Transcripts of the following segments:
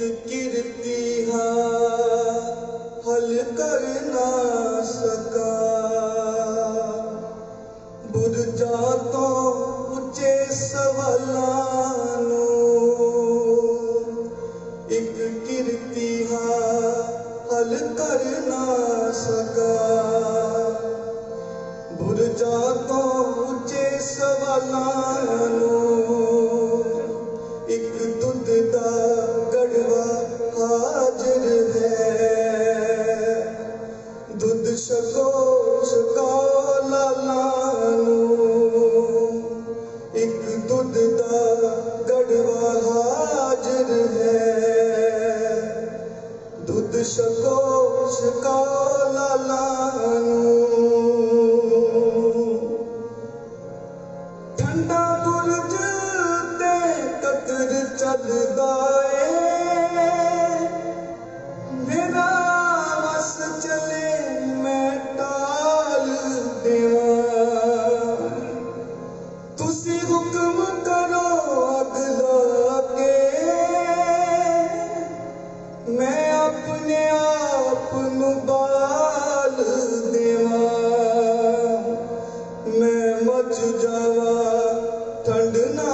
ਇੱਕ ਕਿਰਤੀ ਹਾਂ ਹਲ ਕਰ ਨਾ ਸਕਾ ਬੁਰਜਾ ਤੋਂ ਉੱਚੇ ਸਵਾਲਾਂ ਇੱਕ ਕਿਰਤੀ ਹਾਂ ਹਲ ਕਰ ਨਾ ਸਕਾ ਉੱਚੇ ਸਵਾਲਾਂ ਨੂੰ ਸਕੋ ਸਕਾ ਲਾਲਾ ਚੱਲਦਾ ਆਪਣੇ ਆਪ ਨੂੰ ਬਾਲ ਦੇਵਾਂ। ਮੈਂ ਮੱਚ ਜਾਵਾਂ ਠੰਡ ਨਾ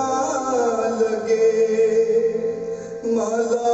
ਲਗੇ। ਮਾਲਾ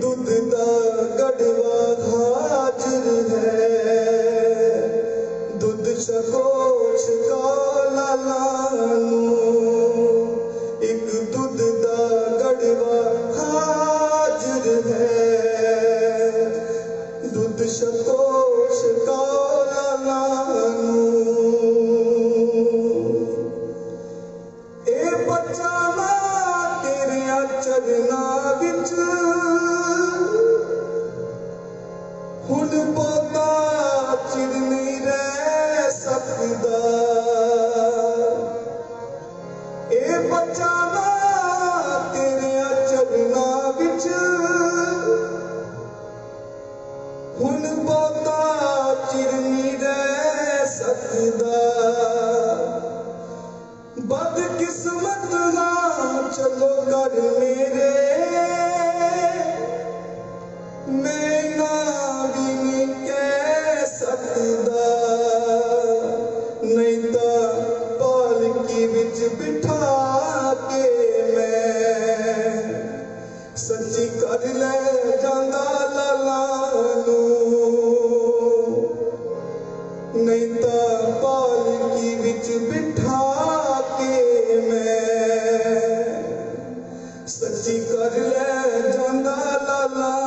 ਦੁੱਧ ਦਾ ਗੜਵਾ ਸ਼ਾਇਰ ਨਹੀਂ ਰਹਿ ਸਕਦਾ ਬਦ ਕਿਸਮਤ Sachi kar le, janda la la.